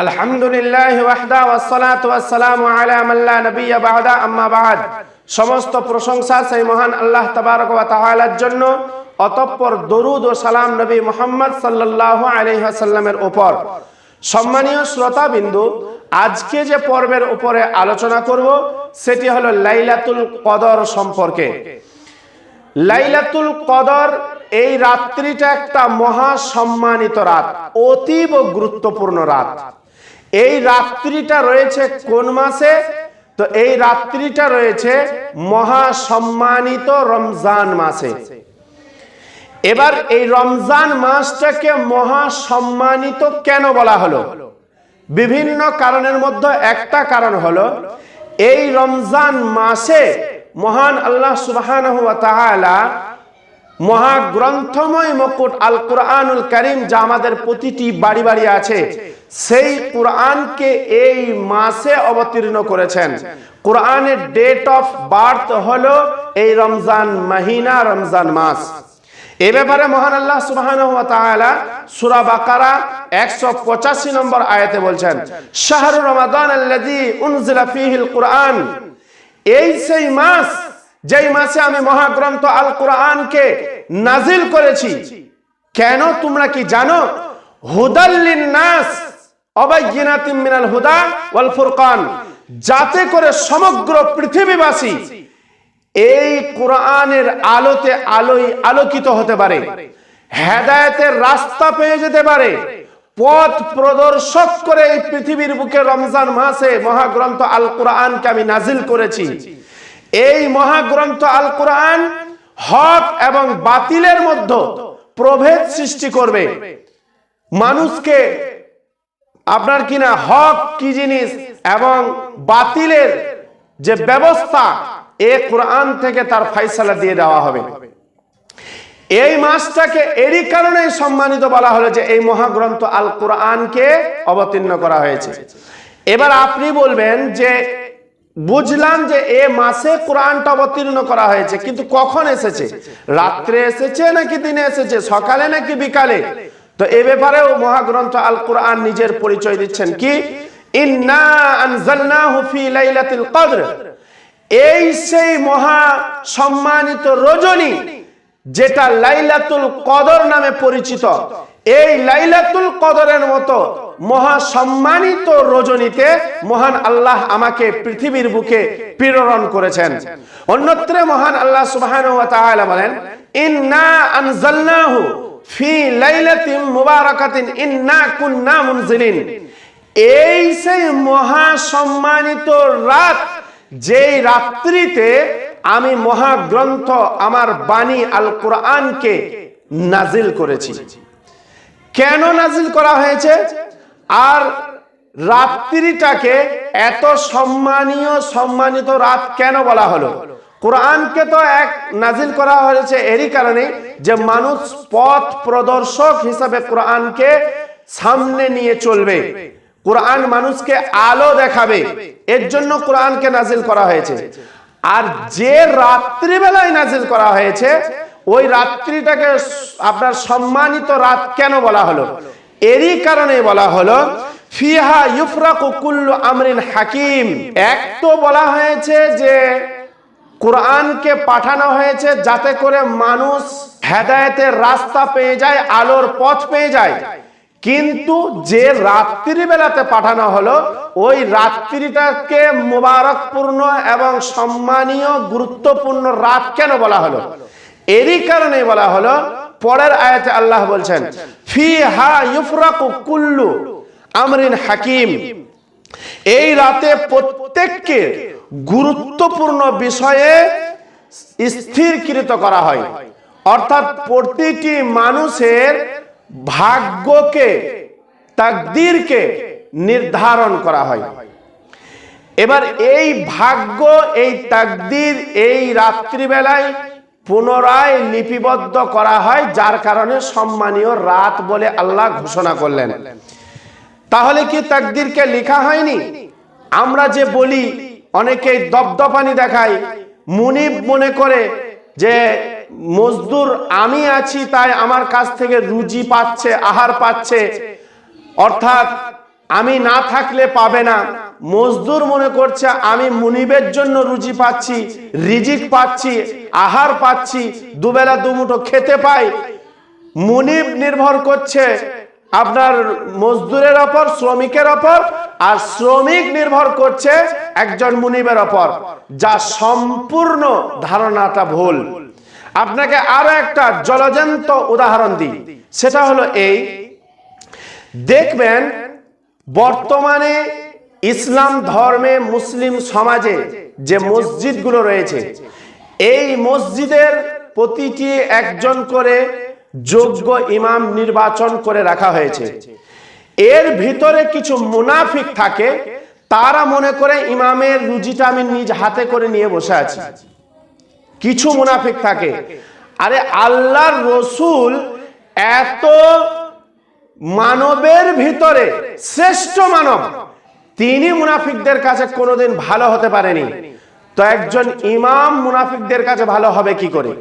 আলহামদুলিল্লাহ ওয়াহদা ওয়াসসালাতু ওয়াসসালামু আলা মান লা নাবিয়্যা বা'দা, আম্মা বা'দ। সমস্ত প্রশংসা সেই মহান আল্লাহ তাবারক ওয়া তাআলার জন্য, অতঃপর দরুদ ও সালাম নবী মুহাম্মদ সাল্লাল্লাহু আলাইহি ওয়াসাল্লামের উপর সম্মানীয় শ্রোতাবিন্দু, আজকে যে পর্বের উপরে আলোচনা করব, সেটি হলো লাইলাতুল কদর সম্পর্কে। লাইলাতুল কদর এই রাত্রিটা একটা মহা সম্মানিত রাত, অতীব গুরুত্বপূর্ণ রাত। এই রাত্রিটা রয়েছে কোন মাসে? তো এই রাত্রিটা রয়েছে মহা সম্মানিত রমজান মাসে। এবার এই রমজান মাসটাকে মহা সম্মানিত কেন বলা হলো? বিভিন্ন কারণের মধ্যে একটা কারণ হলো, এই রমজান মাসে মহান আল্লাহ সুবহানাহু ওয়া তাআলা মহাগ্রন্থময় মুকুট আল কোরআনুল করিম যা আমাদের প্রতিটি বাড়ি বাড়ি আছে, সেই কোরআনকে এই মাসে অবতীর্ণ করেছেন। কোরআনের ডেট অফ বার্থ হলো এই রমজান মাহিনা, রমজান মাস। এ ব্যাপারে মহান আল্লাহ তাআলা সূরা বাকারা 185 নম্বর আয়াতে বলছেন, শাহরু রমাদান আল্লাযী উনজিলা ফীহিল কুরআন। এই সেই মাস যেই মাসে আমি মহাগ্রন্থ আল কোরআনকে নাজিল করেছি, কেন তোমরা কি জানো? হুদা ওয়াল যাতে করে সমগ্র পৃথিবীবাসী এই কোরআনের আলোতে আলোয় আলোকিত হতে পারে, হেদায়েতের রাস্তা পেয়ে যেতে পারে, পথ প্রদর্শক করে এই পৃথিবীর বুকে রমজান মাসে মহাগ্রন্থ আল কোরআনকে আমি নাজিল করেছি। এই মহাগ্রন্থ আল কোরআন হক এবং বাতিলের মধ্যে প্রভেদ সৃষ্টি করবে। মানুষকে আপনার কিনা হক কি জিনিস এবং বাতিলের যে ব্যবস্থা, এ কোরআন থেকে তার ফাইসালা দিয়ে দেওয়া হবে। এই মাসটাকে এরই কারণে সম্মানিত বলা হলো যে এই মহাগ্রন্থ আল কোরআনকে অবতীর্ণ করা হয়েছে। এবার আপনি বলবেন যে বুঝলাম যে এ মাসে কোরআনটা অবতীর্ণ করা হয়েছে, কিন্তু কখন এসেছে? রাত্রে এসেছে নাকি দিনে এসেছে? সকালে নাকি বিকালে? তো এ ব্যাপারেও মহাগ্রন্থ আল কোরআন নিজের পরিচয় দিচ্ছেন কি? এই সেই মহা সম্মানিত রজনী যেটা লাইলাতুল কদর নামে পরিচিত। এই লাইলাতুল কদরের মতো মহা সম্মানিত রজনীতে মহান আল্লাহ আমাকে পৃথিবীর বুকে প্রেরণ করেছেন। অন্যত্রে মহান আল্লাহ সুবহানাহু ওয়া তাআলা বলেন, ইন্না আনজালনাহু ফি লাইলাতিন মুবারাকাতিন ইন্না কুন্না মুনজিলিন। এই সেই মহা সম্মানিত রাত, যেই রাত্রিতে আমি মহাগ্রন্থ আমার বাণী আল কোরআনকে নাজিল করেছি। কেন নাজিল করা হয়েছে? আর রাত্রিটাকে এত সম্মানীয়, সম্মানিত রাত কেন বলা হলো? কোরআনকে তো এক নাজিল করা হয়েছে এরই কারণে যে মানুষ পথ প্রদর্শক হিসাবে কোরআনকে সামনে নিয়ে চলবে। কোরআন মানুষকে আলো দেখাবে। এর জন্য কোরআনকে নাজিল করা হয়েছে। আর যে রাত্রিবেলায় নাজিল করা হয়েছে, ওই রাত্রিটাকে আপনার সম্মানিত রাত কেন বলা হলো? এরই কারণে বলা হলো, ফিহা ইউফরাকু কুল্লু আমরিন হাকিম। এক তো বলা হয়েছে যে, কোরআনকে পাঠানো হয়েছে যাতে করে মানুষ হেদায়েতের রাস্তা পেয়ে যায়, আলোর পথ পেয়ে যায়। কিন্তু যে রাত্রি বেলাতে পাঠানো হলো, ওই রাত্রিটাকে মোবারকপূর্ণ এবং সম্মানীয়, গুরুত্বপূর্ণ রাত কেন বলা হলো? এরই কারণে বলা হলো, পরের আয়াতে আল্লাহ বলছেন আমরিন হাকিম। এই রাতে প্রত্যেককে গুরুত্বপূর্ণ বিষয়ে স্থিরকৃত করা হয়। অর্থাৎ প্রতিটি মানুষের ভাগ্যকে, তাকদীরকে নির্ধারণ করা হয়। এবার এই ভাগ্য, এই তাকদীর এই রাত্রিবেলায় পুনরায় লিপিবদ্ধ করা হয়, যার কারণে সম্মানীয় রাত বলে আল্লাহ ঘোষণা করলেন। তাহলে কি তাকদীরকে লেখা হয়নি? আমরা যে বলি, অনেকেই দপদপানি দেখায়। মুনিব মনে করে যে, মজদুর আমি আছি, তাই আমার কাছ থেকে রুজি পাচ্ছে, আহার পাচ্ছে। অর্থাৎ, আমি না থাকলে পাবে না। মজদুর মনে করছে, আমি মুনিবের জন্য রুজি পাচ্ছি, রিজিক পাচ্ছি, আহার পাচ্ছি, দুবেলা দুমুঠো খেতে পাই। মুনিব নির্ভর করছে আপনার মজদুরের ওপর, শ্রমিকের ওপর, আর শ্রমিক নির্ভর করছে একজন মুনিবের ওপর, যা সম্পূর্ণ ধারণাটা ভুল। আপনাকে আরও একটা জলজন্ত উদাহরণ দিই, সেটা হলো এই। দেখবেন, বর্তমানে ইসলাম ধর্মে মুসলিম সমাজে যে মসজিদগুলো রয়েছে, এই মসজিদের প্রতিটি একজন করে যোগ্য ইমাম নির্বাচন করে রাখা হয়েছে। এর ভিতরে কিছু মুনাফিক থাকে, তারা মনে করে ইমামের রুজিটা আমি নিজ হাতে করে নিয়ে বসে আছি। কিছু মুনাফিক থাকে, আরে আল্লাহর রসুল এত মানবের ভিতরে শ্রেষ্ঠ মানব তিনি মুনাফিকদের কাছে কোনোদিন ভালো হতে পারেনি। তো একজন ইমাম মুনাফিকদের কাছে ভালো হবে কি করে?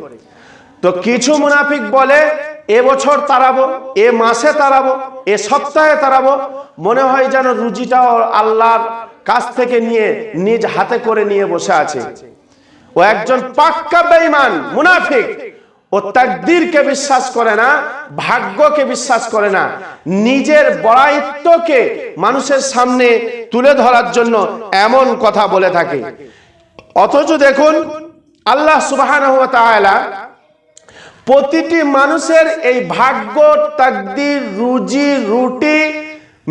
তো কিছু মুনাফিক বলে, এ বছর তাড়াবো এ মাসে তাড়াবো এ সপ্তাহে তাড়াবো মনে হয় যেন রুজিটাও আল্লাহর কাছ থেকে নিয়ে, নিজ হাতে করে নিয়ে বসে আছে। ও একজন পাক্কা বেঈমান, মুনাফিক। ও তাকদীরকে বিশ্বাস করে না, ভাগ্যকে বিশ্বাস করে না। নিজের বড়ায়িত্বকে মানুষের সামনে তুলে ধরার জন্য এমন কথা বলে থাকে। অথচ দেখুন, আল্লাহ তাআলা প্রতিটি মানুষের এই ভাগ্য, তাকদির, রুজি, রুটি,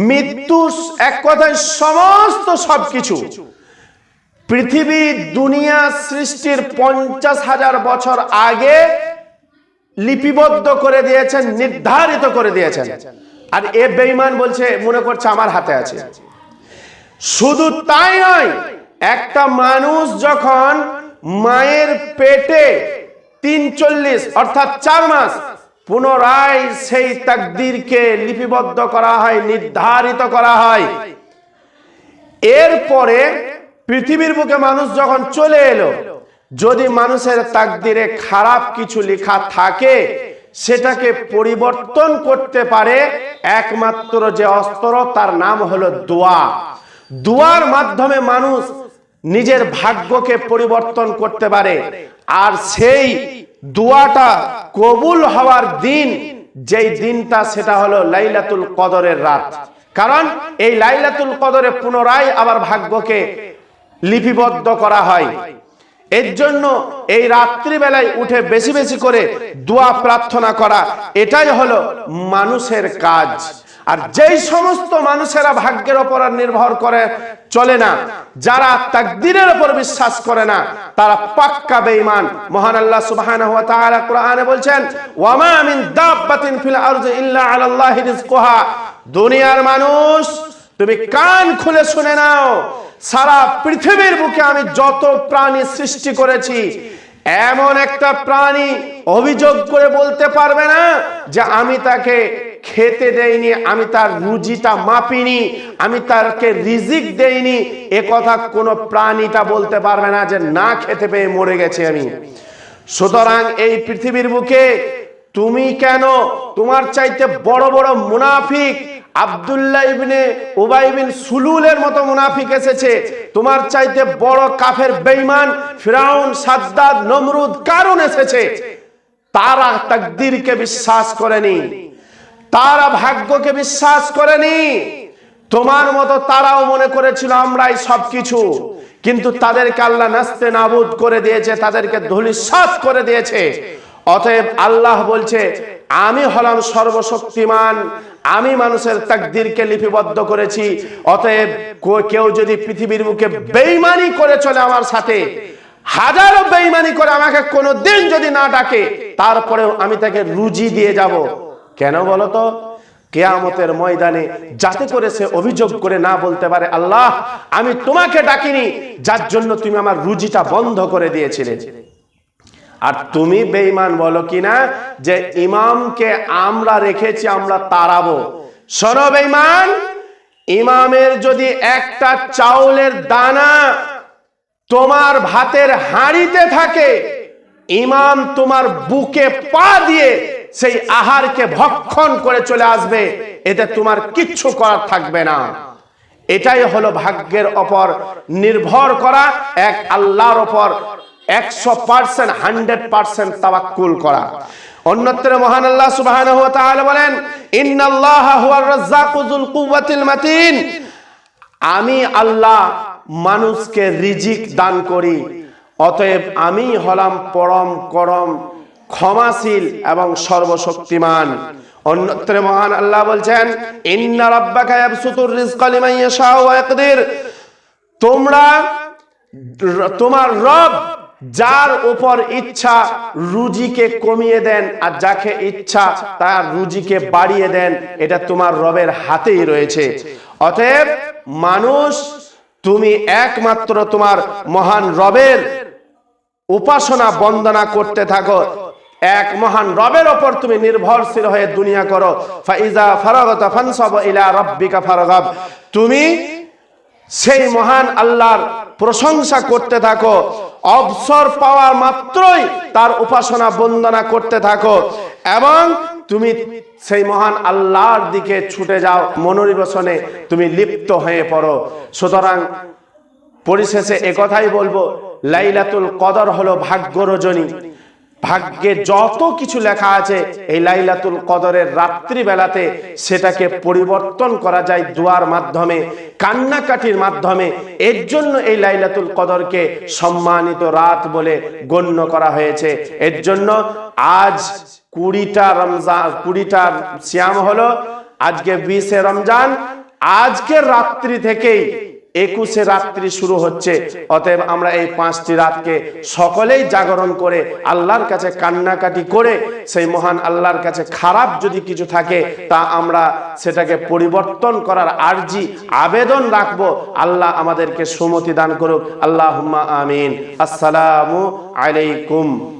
মৃত্যু এক কথায় সমস্ত সবকিছু। পৃথিবী, দুনিয়া সৃষ্টির পঞ্চাশ হাজার বছর আগে লিপিবদ্ধ করে দিয়েছেন নির্ধারিত করে দিয়েছেন। আর এ বেঈমান বলছে মনে করছে আমার হাতে আছে। শুধু তাই নয় একটা মানুষ যখন মায়ের পেটে তিন চল্লিশ অর্থাৎ চার মাস পুনরায় সেই তাকদিরকে লিপিবদ্ধ করা হয় নির্ধারিত করা হয় এরপরে পৃথিবীর বুকে মানুষ যখন চলে এলো যদি মানুষের তাকদিরে খারাপ কিছু লেখা থাকে, সেটাকে পরিবর্তন করতে পারে, একমাত্র যে অস্ত্র, তার নাম হলো দোয়া। দোয়ার মাধ্যমে মানুষ নিজের ভাগ্যকে পরিবর্তন করতে পারে, আর সেই দোয়াটা কবুল হওয়ার দিন, যেই দিনটা সেটা হলো লাইলাতুল কদরের রাত। কারণ এই লাইলাতুল কদরে পুনরায় আবার ভাগ্যকে লিপিবদ্ধ করা হয়। এর জন্য এই রাত্রিবেলায় উঠে বেশি বেশি করে দোয়া প্রার্থনা করা, এটাই হলো মানুষের কাজ। আর যেই সমস্ত মানুষেরা ভাগ্যের ওপর নির্ভর করে, চলে না। যারা তাকদিরের উপর বিশ্বাস করে না, তারা পাক্কা বেঈমান। মহান আল্লাহ সুবহানাহু ওয়া তাআলা কোরআনে বলছেন, ওয়ামা মিন দাব্বাতিন ফিল আরদি ইল্লা আলাল্লাহি রিজকুহা। দুনিয়ার মানুষ তুমি কান খুলে শুনে নাও। সারা পৃথিবীর বুকে আমি যত প্রাণী সৃষ্টি করেছি, এমন একটা প্রাণী অভিযোগ করে বলতে পারবে না যে আমি তাকে খেতে দেইনি, আমি তার রুজিটা মাপিনি, আমি তাকে রিজিক দেইনি। এ কথা কোনো প্রাণীটা বলতে পারবে না যে না খেতে পেয়ে মরে গেছে আমি। সুতরাং এই পৃথিবীর বুকে তুমি কেন তোমার চাইতে বড় বড় মুনাফিক আব্দুল্লাহ ইবনে উবাই বিন সুলুলের মতো মুনাফিক এসেছে। তোমার চাইতে বড় কাফের বেঈমান ফিরাউন, সাদ্দাদ, নমরুদ কারণ এসেছে? তারা তাকদীরকে বিশ্বাস করেনি। তারা ভাগ্যকে বিশ্বাস করেনি। তোমার মতো তারাও মনে করেছিল আমরাই সবকিছু। কিন্তু তাদেরকে আল্লাহ নাস্তে নাবুদ করে দিয়েছে, তাদেরকে ধূলিসাৎ করে দিয়েছে। অতএব আল্লাহ বলছে, আমি হলাম সর্বশক্তিমান আমি মানুষের তাকদিরকে লিপিবদ্ধ করেছি। অতএব কেউ যদি পৃথিবীর মুখে বেইমানি করে চলে আমার সাথে, হাজারো বেইমানি করে আমাকে কোনো দিন যদি না ডাকে, তারপরেও আমি তাকে রুজি দিয়ে যাব। কেন বলতো কেয়ামতের ময়দানে যাতে করে সে অভিযোগ করে না বলতে পারে, আল্লাহ, আমি তোমাকে ডাকিনি, যার জন্য তুমি আমার রুজিটা বন্ধ করে দিয়েছিলে। আর তুমি বেঈমান বলো কিনা যে ইমামকে আমরা রেখেছি, আমরা তাড়াবো। শোনো বেঈমান, ইমামের যদি একটা চাউলের দানা তোমার ভাতের হাঁড়িতে থাকে, ইমাম তোমার বুকে পা দিয়ে সেই আহারকে ভক্ষণ করে চলে আসবে, এতে তোমার কিচ্ছু করার থাকবে না। এটাই হলো ভাগ্যের ওপর নির্ভর করা, এক আল্লাহর ওপর একশো পার্সেন্ট হান্ড্রেড পার্সেন্ট তাবাক্কুল করা। অন্যত্র মহান আল্লাহ সুবহানাহু ওয়া তাআলা বলেন, ইন্নাল্লাহা হুয়ার রাজ্জাকু যুল কুওয়াতিল মাতিন। আমি আল্লাহ মানুষকে রিজিক দান করি, অতএব আমি হলাম পরম করম, ক্ষমাশীল এবং সর্বশক্তিমান। অন্যত্র মহান আল্লাহ বলছেন, ইন্না রাব্বাকা ইয়াবসুতুর রিজকা লিমান ইয়াশাউ ওয়া ইয়াকদির। তোমরা, তোমার রব যার উপর ইচ্ছা রুজিকে কমিয়ে দেন আর যাকে ইচ্ছা তার রুজিকে বাড়িয়ে দেন, এটা তোমার রবের হাতেই রয়েছে। অতএব মানুষ, তুমি একমাত্র তোমার মহান রবের উপাসনা বন্দনা করতে থাকো। এক মহান রবের ওপর তুমি নির্ভরশীল হয়ে দুনিয়া করো। ফাইজা ফারাগতা ফানসাব ইলা রাব্বিকা ফারাগাব। তুমি সেই মহান আল্লাহর প্রশংসা করতে থাকো। অবসর পাওয়ার মাত্রই তার উপাসনা বন্দনা করতে থাকো। এবং তুমি সেই মহান আল্লাহর দিকে ছুটে যাও, মনোনিবেশনে তুমি লিপ্ত হয়ে পড়ো। সুতরাং পরিশেষে একথাই বলব, লাইলাতুল কদর হলো ভাগ্য রজনী ভাগ্যে যত কিছু লেখা আছে, এই লাইলাতুল কদরের রাত্রি বেলাতে সেটাকে পরিবর্তন করা যায় দুয়ার মাধ্যমে, কান্নাকাটির মাধ্যমে। এর জন্য এই লাইলাতুল কদরকে সম্মানিত রাত বলে গণ্য করা হয়েছে। এর জন্য আজ কুড়িটা রমজান, কুড়িটা শ্যাম হলো, আজকে বিশে রমজান, আজকের রাত্রি থেকেই একুশে রাত্রি শুরু হচ্ছে। অতএব আমরা এই পাঁচটি রাতকে সকলেই জাগরণ করে আল্লাহর কাছে কান্নাকাটি করে, সেই মহান আল্লাহর কাছে খারাপ যদি কিছু থাকে, তা আমরা সেটাকে পরিবর্তন করার আর্জি, আবেদন রাখব। আল্লাহ আমাদেরকে সুমতি দান করুক। আল্লাহ আমিন। আসসালামু আলাইকুম।